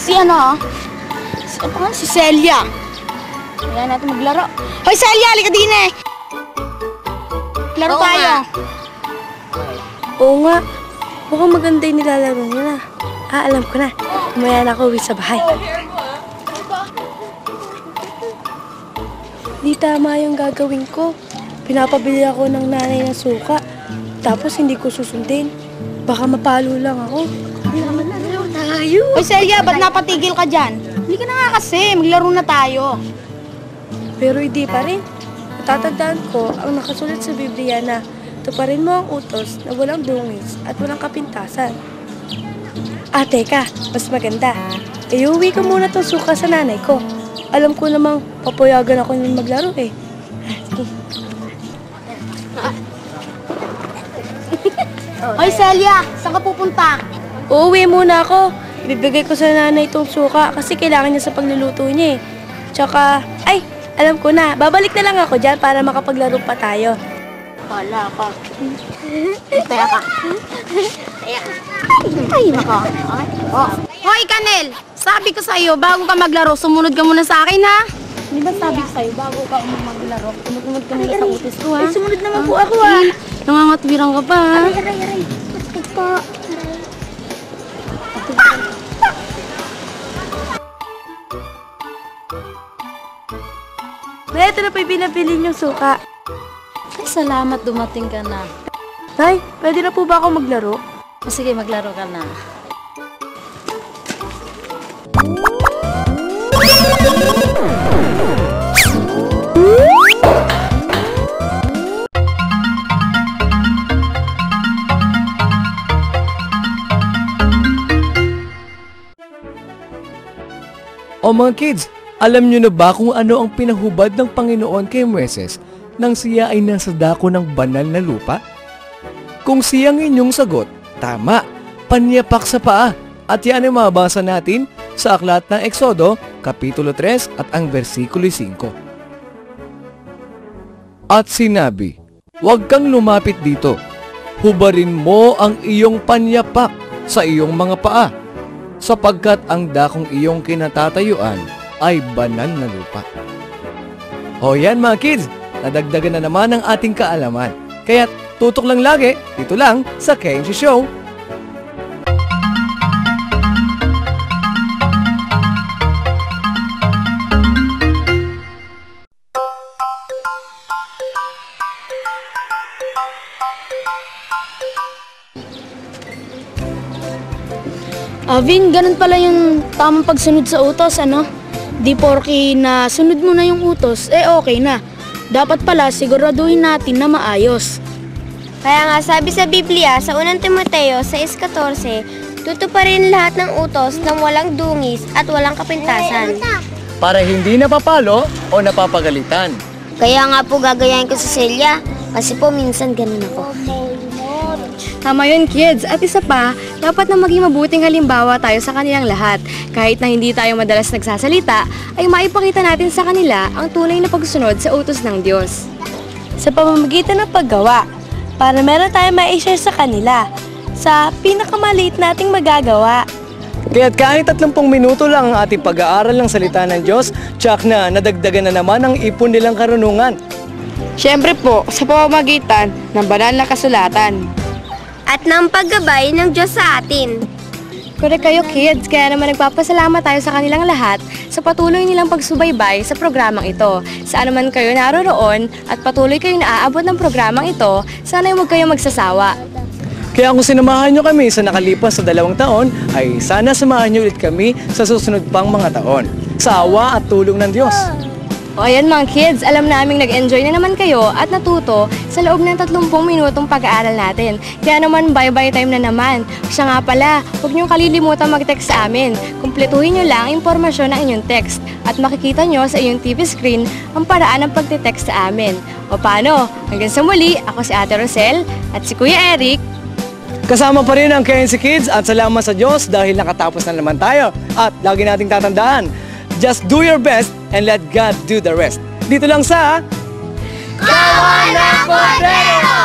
Si ano? Si, ano? Si Celia. Kaya natin maglaro. Hoy, Celia, halika din eh. Laro Oo tayo. nga. Oo nga. Mukhang maganda yung nilalaro niya na. Ah, alam ko na. Umaya na ako uwi sa bahay. Di tama yung gagawin ko. Pinapabili ako ng nanay ng suka. Tapos hindi ko susundin. Baka mapalo lang ako. Hoy, Celia, ba't napatigil ka dyan? Hindi ka na nga kasi. Maglaro na tayo. Pero hindi pa rin. Natatandaan ko ang nakasulat sa Biblia na tuparin mo ang utos na walang dungis at walang kapintasan. Ah, teka, mas maganda. Iuwi ko muna tong suka sa nanay ko. Alam ko namang papayagan ako niyang maglaro eh. Hoy, Celia, saan ka pupunta? Uuwi muna ako. Ibibigay ko sa nanay itong suka kasi kailangan niya sa pagluluto niya eh. Tsaka, ay, alam ko na. Babalik na lang ako dyan para makapaglaro pa tayo. Wala ka. Teka ka. Ay, naka. Oh. Hoy, Kanel! Sabi ko sa'yo, bago ka maglaro, sumunod ka muna sa akin, ha? Di ba sabi ko sa'yo, bago ka maglaro, tumutunod ka muna sa utis ko, ha? Ay, sumunod naman po ako, ha? Nangangatwirang ka pa, ha? Aray, aray. Bakit po? Nay, ito na pa yung pinabili niyong suka. Ay, salamat dumating ka na. Nay, pwede na po ba ako maglaro? O, sige, maglaro ka na. O mga kids, alam nyo na ba kung ano ang pinahubad ng Panginoon kay Moises nang siya ay nasa dako ng banal na lupa? Kung siyang inyong sagot, tama, panyapak sa paa. At yan ay mabasa natin sa aklat ng Exodo, Kapitulo 3 at ang versikulo 5. At sinabi, Huwag kang lumapit dito. Hubarin mo ang iyong panyapak sa iyong mga paa sapagkat ang dakong iyong kinatatayuan ay banal na lupa. O yan mga kids, nadagdagan na naman ang ating kaalaman. Kaya tutok lang lagi, dito lang sa KMC Show. Avin, ganun pala yung tamang pagsunod sa utos, ano? Di porky na sunod mo na yung utos, eh okay na. Dapat pala siguraduhin natin na maayos. Kaya nga sabi sa Biblia sa unang Timoteo 6.14, tutuparin lahat ng utos ng walang dungis at walang kapintasan. Para hindi napapalo o napapagalitan. Kaya nga po gagayahin ko sa Celia, kasi po minsan ganun ako. Tama yun, kids. At isa pa, dapat na maging mabuting halimbawa tayo sa kanilang lahat. Kahit na hindi tayo madalas nagsasalita, ay maipakita natin sa kanila ang tunay na pagsunod sa utos ng Diyos. Sa pamamagitan ng paggawa, para meron tayong ma-share sa kanila sa pinakamaliit nating magagawa. Kaya't kahit 30 minuto lang ang ating pag-aaral ng salita ng Diyos, tsak na nadagdagan na naman ang ipon nilang karunungan. Siyempre po, sa pamamagitan ng banal na kasulatan. At ng paggabay ng Diyos sa atin. Correct kayo, kids. Kaya naman nagpapasalamat tayo sa kanilang lahat sa patuloy nilang pagsubaybay sa programang ito. Saan man kayo naroroon at patuloy kayong naaabot ng programang ito, sana huwag kayong magsasawa. Kaya kung sinamahan nyo kami sa nakalipas sa dalawang taon, ay sana samahan nyo ulit kami sa susunod pang mga taon. Sa awa at tulong ng Diyos. O ayan mga kids, alam naming nag-enjoy na naman kayo at natuto sa loob ng 30 minutong pag-aaral natin. Kaya naman bye-bye time na naman. Siya nga pala, huwag niyong kalilimutan mag-text sa amin. Kumpletuhin niyo lang ang impormasyon ng inyong text at makikita niyo sa inyong TV screen ang paraan ng pagte-text sa amin. O paano? Hanggang sa muli, ako si Ate Rosel at si Kuya Eric. Kasama pa rin ang KNC Kids at salamat sa Diyos dahil nakatapos na naman tayo. At lagi nating tatandaan, just do your best and let God do the rest. Dito lang sa... Kawan ng Potrero!